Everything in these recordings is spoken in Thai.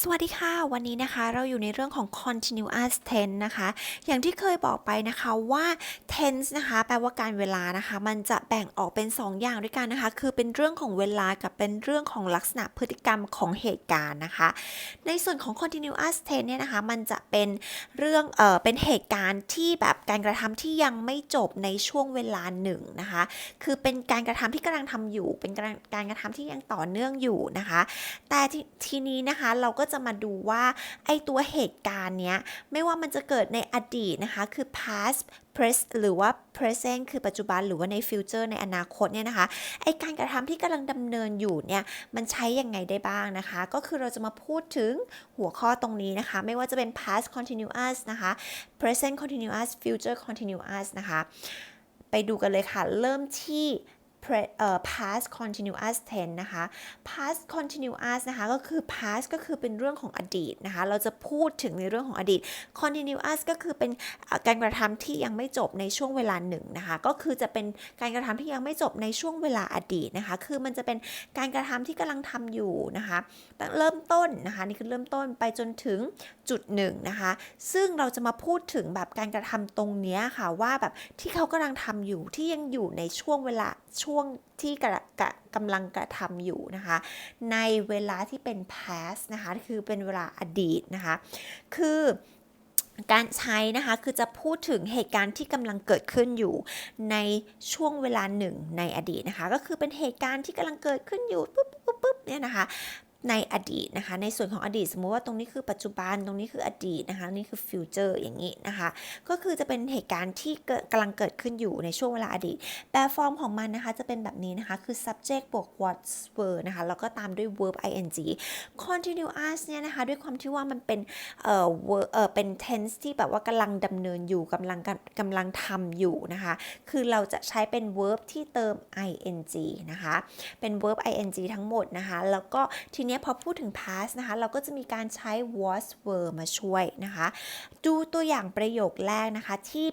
สวัสดีค่ะ วันนี้นะคะเราอยู่ในเรื่องของ continuous tense นะคะ อย่างที่เคยบอกไปนะคะว่า tense นะคะแปลว่าการเวลานะคะ มันจะแบ่งออกเป็น 2 อย่างด้วยกันนะคะ คือเป็นเรื่องของเวลากับเป็นเรื่องของลักษณะพฤติกรรมของเหตุการณ์นะคะ ในส่วนของ continuous tense เนี่ยนะคะ มันจะเป็นเรื่องเออเป็นเหตุการณ์ที่แบบการกระทำที่ยังไม่จบในช่วงเวลาหนึ่งนะคะ คือเป็นการกระทำที่กำลังทำอยู่ เป็นการการกระทำที่ยังต่อเนื่องอยู่นะคะ แต่ททีนี้นะคะเราก็็จะมาดูว่าไอตัวเหตุการณ์เนี้ยไม่ว่ามันจะเกิดในอดีตนะคะ คือ past present หรือว่า present คือปัจจุบันหรือว่าใน future ในอนาคตเนี่ยนะคะไอการกระทำที่กำลังดำเนินอยู่เนี่ยมันใช้ยังไงได้บ้างนะคะ ก็คือเราจะมาพูดถึงหัวข้อตรงนี้นะคะ ไม่ว่าจะเป็น past continuous นะคะ present continuous future continuous นะคะ ไปดูกันเลยค่ะ เริ่มที่ past continuous tense นะคะ past continuous นะคะก็คือ past ก็คือเป็นเรื่องของอดีตนะคะ เราจะพูดถึงในเรื่องของอดีต continuous ก็คือเป็นการกระทำที่ยังไม่จบในช่วงเวลาหนึ่งนะคะ ก็คือจะเป็นการกระทำที่ยังไม่จบในช่วงเวลาอดีตนะคะ คือมันจะเป็นการกระทำที่กำลังทำอยู่นะคะตั้งเริ่มต้นนะคะนี่คือเริ่มต้นไปจนถึงจุดหนึ่งนะคะ ซึ่งเราจะมาพูดถึงแบบการกระทำตรงนี้ค่ะว่าแบบที่เขากำลังทำอยู่ที่ยังอยู่ในช่วงเวลาช่ว่วงที่กระกะกำลังกระทำอยู่นะคะ ในเวลาที่เป็น past นะคะ คือเป็นเวลาอดีตนะคะ คือการใช้นะคะคือจะพูดถึงเหตุการณ์ที่กำลังเกิดขึ้นอยู่ในช่วงเวลาหนึ่งในอดีตนะคะ ก็คือเป็นเหตุการณ์ที่กำลังเกิดขึ้นอยู่ปุ๊บปุ๊บปุ๊บเนี่ยนะคะ ในอดีตนะคะ ในส่วนของอดีตสมมุติว่าตรงนี้คือปัจจุบันตรงนี้คืออดีตนะคะนี่คือฟิวเจอร์อย่างนี้นะคะ ก็คือจะเป็นเหตุการณ์ที่เกิดกำลังเกิดขึ้นอยู่ในช่วงเวลาอดีตแปลฟอร์มของมันนะคะจะเป็นแบบนี้นะคะ คือ subject บวก was were นะคะแล้วก็ตามด้วย verb ing continuous เนี่ยนะคะ ด้วยความที่ว่ามันเป็นเอ่อ verb เอ่อเป็น tense ที่แบบว่ากำลังดำเนินอยู่กำลังกำลังทำอยู่นะคะ คือเราจะใช้เป็น verb ที่เติม ing นะคะ เป็น verb ing ทั้งหมดนะคะ แล้วก็ทีเนี้พอพูดถึง past นะคะ เราก็จะมีการใช้ was were มาช่วยนะคะ ดูตัวอย่างประโยคแรกนะคะที่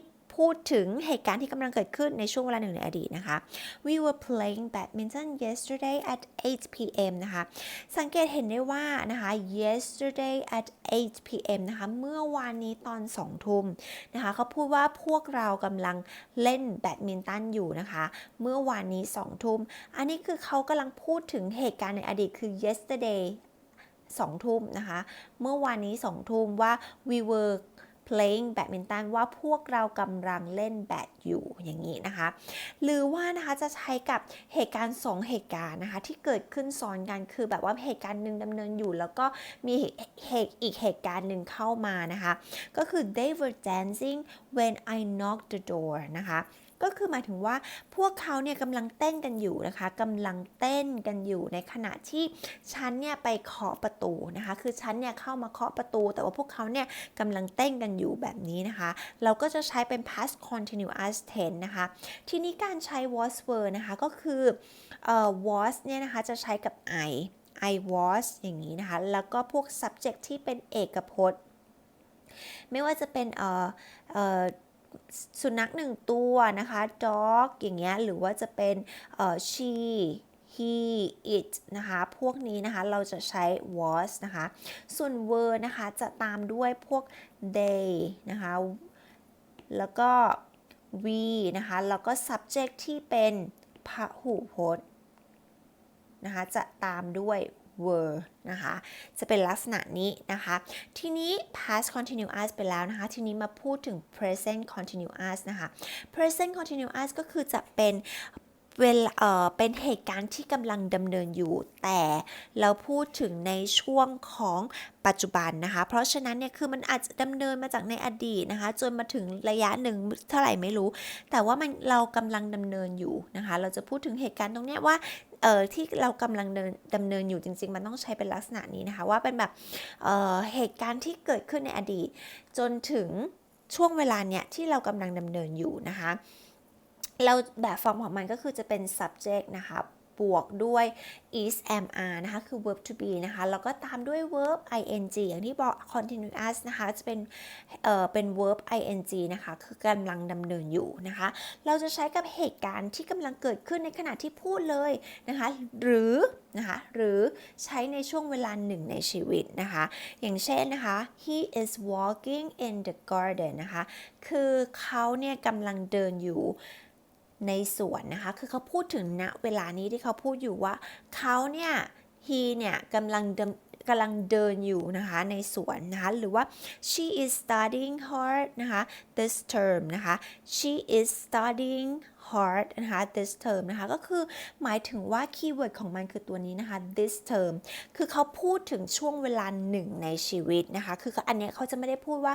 พูดถึงเหตุการณ์ที่กำลังเกิดขึ้นในช่วงเวลาหนึ่งในอดีตนะคะ We were playing badminton yesterday at 8 p.m. นะคะ สังเกตเห็นได้ว่านะคะ yesterday at 8 p.m. นะคะ เมื่อวานนี้ตอน 2 ทุ่มนะคะเขาพูดว่าพวกเรากำลังเล่นแบดมินตันอยู่นะคะ เมื่อวานนี้ 2 ทุ่ม อันนี้คือเขากำลังพูดถึงเหตุการณ์ในอดีตคือ yesterday สองทุ่มนะคะ เมื่อวานนี้สองทุ่มว่า we were playing badminton ว่าพวกเรากำลังเล่นแบดอยู่อย่างนี้นะคะ หรือว่านะคะจะใช้กับเหตุการณ์ 2 เหตุการณ์นะคะที่เกิดขึ้นซ้อนกันคือแบบว่าเหตุการณ์หนึ่งดำเนินอยู่ แล้วก็มีเหตุอีกเหตุการณ์หนึ่งเข้ามานะคะ ก็คือ they were dancing when I knocked the door นะคะ ก็คือหมายถึงว่าพวกเขาเนี่ยกำลังเต้นกันอยู่นะคะกำลังเต้นกันอยู่ในขณะที่ฉันเนี่ยไปเคาะประตูนะคะ คือฉันเนี่ยเข้ามาเคาะประตู แต่ว่าพวกเขาเนี่ยกำลังเต้นกันอยู่แบบนี้นะคะ เราก็จะใช้เป็น past continuous tense นะคะ ทีนี้การใช้ was were นะคะก็คือเอ่อ was เนี่ยนะคะจะใช้กับ I I was อย่างนี้นะคะ แล้วก็พวก subject ที่เป็นเอกพจน์ ไม่ว่าจะเป็นเอ่อเอ่อ สุนัขหนึ่งตัวนะคะ dog อย่างเงี้ยหรือว่าจะเป็น she he it นะคะ พวกนี้นะคะเราจะใช้ was นะคะ ส่วน were นะคะจะตามด้วยพวก they นะคะ แล้วก็ we นะคะ แล้วก็ subject ที่เป็นพหูพจน์นะคะ จะตามด้วย were นะคะ จะเป็นลักษณะนี้นะคะ ทีนี้ past continuous ไปแล้วนะคะ ทีนี้มาพูดถึง present continuous นะคะ present continuous ก็คือจะเป็น เวลเอ่อเป็นเหตุการณ์ที่กำลังดำเนินอยู่ แต่เราพูดถึงในช่วงของปัจจุบันนะคะ เพราะฉะนั้นเนี่ยคือมันอาจจะดำเนินมาจากในอดีตนะคะ จนมาถึงระยะหนึ่งเท่าไหร่ไม่รู้ แต่ว่ามันเรากำลังดำเนินอยู่นะคะ เราจะพูดถึงเหตุการณ์ตรงเนี้ยว่าเอ่อที่เรากำลังเดินดำเนินอยู่จริง ๆ มันต้องใช้เป็นลักษณะนี้นะคะ ว่าเป็นแบบเอ่อเหตุการณ์ที่เกิดขึ้นในอดีต จนถึงช่วงเวลาเนี้ยที่เรากำลังดำเนินอยู่นะคะ เราแบบฟอร์มของมันก็คือจะเป็น subject นะคะบวกด้วย is am are นะคะ คือ verb to be นะคะ แล้วก็ตามด้วย verb ing อย่างที่บอก continuous นะคะ จะเป็น เอ่อ เป็น verb ing นะคะ คือกำลังดำเนินอยู่นะคะ เราจะใช้กับเหตุการณ์ที่กำลังเกิดขึ้นในขณะที่พูดเลยนะคะ หรือ นะคะ หรือใช้ในช่วงเวลาหนึ่งในชีวิตนะคะ อย่างเช่นนะคะ he is walking in the garden นะคะ คือเขาเนี่ยกำลังเดินอยู่ ในสวนนะคะ คือเขาพูดถึงณเวลานี้ที่เขาพูดอยู่ว่าเขาเนี่ย he เนี่ยกำลังเดินกำลังเดินอยู่นะคะในสวนนะคะหรือว่า she is studying hard นะคะ this term นะคะ she is studying hard นะคะ this term นะคะก็คือหมายถึงว่าคีย์เวิร์ดของมันคือตัวนี้นะคะ this term คือเขาพูดถึงช่วงเวลาหนึ่งในชีวิตนะคะ คืออันเนี้ยเขาจะไม่ได้พูดว่า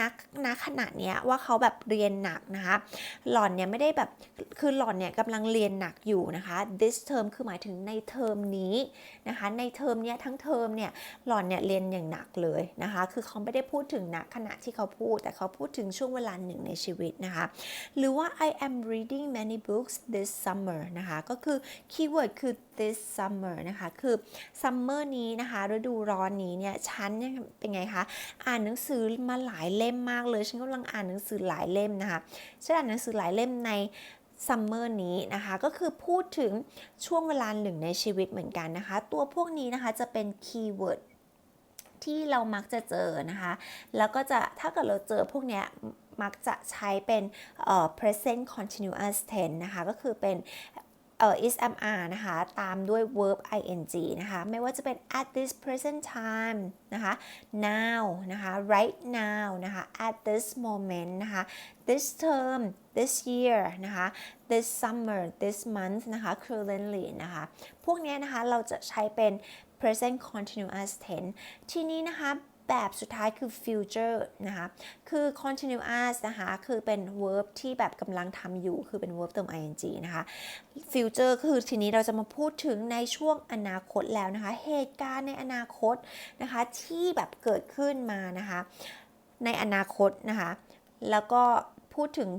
นักณขณะเนี้ยว่าเขาแบบเรียนหนักนะคะหล่อนเนี่ยไม่ได้แบบคือหล่อนเนี่ยกำลังเรียนหนักอยู่นะคะ this term คือหมายถึงในเทอมนี้นะคะในเทอมเนี้ยทั้งเทอมเนี่ยหล่อนเนี่ยเรียนอย่างหนักเลยนะคะคือเขาไม่ได้พูดถึงณขณะที่เขาพูด แต่เขาพูดถึงช่วงเวลาหนึ่งในชีวิตนะคะหรือว่า I am reading many books this summer นะคะก็คือคีย์เวิร์ดคือ this summer นะคะ คือ summer นี้นะคะ ฤดูร้อนนี้เนี่ย ฉันเนี่ยเป็นไงคะ อ่านหนังสือมาหลายเล่มมากเลย ฉันกำลังอ่านหนังสือหลายเล่มนะคะ ฉันอ่านหนังสือหลายเล่มในซัมเมอร์นี้นะคะ ก็คือพูดถึงช่วงเวลาหนึ่งในชีวิตเหมือนกันนะคะ ตัวพวกนี้นะคะจะเป็นคีย์เวิร์ดที่เรามักจะเจอนะคะ แล้วก็จะถ้าเกิดเราเจอพวกเนี้ยมักจะใช้เป็น present continuous tense นะคะ ก็คือเป็น เอ่อ is am are นะคะ ตามด้วย verb ing นะคะ ไม่ว่าจะเป็น at this present time นะคะ now นะคะ right now นะคะ at this moment นะคะ this term this year นะคะ this summer this month นะคะ currently นะคะ พวกนี้นะคะ เราจะใช้เป็น present continuous tense ทีนี้นะคะ แบบสุดท้ายคือ future นะคะ คือ continuous นะคะ คือเป็น verb ที่แบบกำลังทำอยู่ คือเป็น verb เติม ing นะคะ future คือทีนี้เราจะมาพูดถึงในช่วงอนาคตแล้วนะคะ เหตุการณ์ในอนาคตนะคะ ที่แบบเกิดขึ้นมานะคะ ในอนาคตนะคะ แล้วก็พูดถึง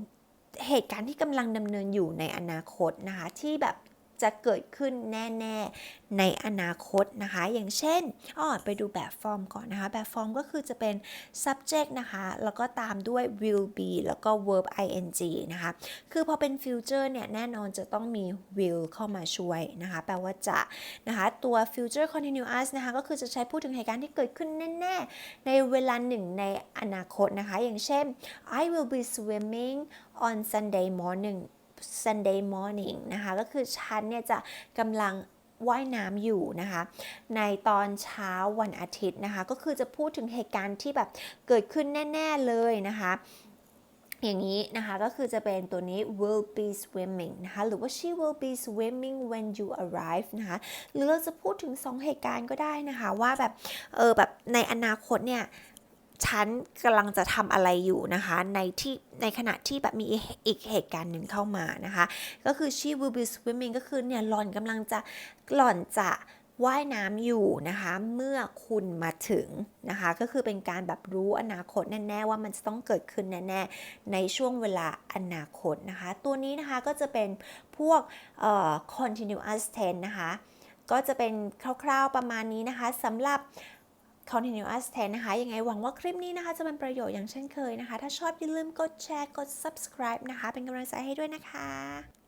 เหตุการณ์ที่กำลังดำเนินอยู่ในอนาคตนะคะ ที่แบบ จะเกิดขึ้นแน่ๆในอนาคตนะคะ อย่างเช่นอ้อไปดูแบบฟอร์มก่อนนะคะ แบบฟอร์มก็คือจะเป็น subject นะคะ แล้วก็ตามด้วย will be แล้วก็ verb ing นะคะ คือพอเป็น future เนี่ย แน่นอนจะต้องมี will เข้ามาช่วยนะคะ แปลว่าจะนะคะ ตัว future continuous นะคะ ก็คือจะใช้พูดถึงเหตุการณ์ที่เกิดขึ้นแน่ๆ ในเวลาหนึ่งในอนาคตนะคะ อย่างเช่น I will be swimming on Sunday morning Sunday morning นะคะก็คือฉันเนี่ยจะกำลังว่ายน้ำอยู่นะคะ ในตอนเช้าวันอาทิตย์นะคะ ก็คือจะพูดถึงเหตุการณ์ที่แบบเกิดขึ้นแน่ ๆเลยนะคะอย่างนี้นะคะก็คือจะเป็นตัวนี้ will be swimming นะคะหรือว่า she will be swimming when you arrive นะคะหรือเราจะพูดถึง 2 เหตุการณ์ก็ได้นะคะ ว่าแบบเออแบบในอนาคตเนี่ย ฉันกำลังจะทำอะไรอยู่นะคะ ในที่ในขณะที่แบบมีอีกเหตุการณ์หนึ่งเข้ามานะคะ ก็คือ she will be swimming ก็คือเนี่ยหล่อนกำลังจะหล่อนจะว่ายน้ำอยู่นะคะ เมื่อคุณมาถึงนะคะ ก็คือเป็นการแบบรู้อนาคตแน่ๆว่ามันจะต้องเกิดขึ้นแน่ๆในช่วงเวลาอนาคตนะคะ ตัวนี้นะคะก็จะเป็นพวกเอ่อ continuous tense นะคะ ก็จะเป็นคร่าวๆประมาณนี้นะคะสำหรับ continuous tense นะคะ ยังไงหวังว่าคลิปนี้นะคะ จะเป็นประโยชน์อย่างเช่นเคยนะคะ ถ้าชอบอย่าลืมกดแชร์ กด subscribe นะคะ เป็นกำลังใจให้ด้วยนะคะ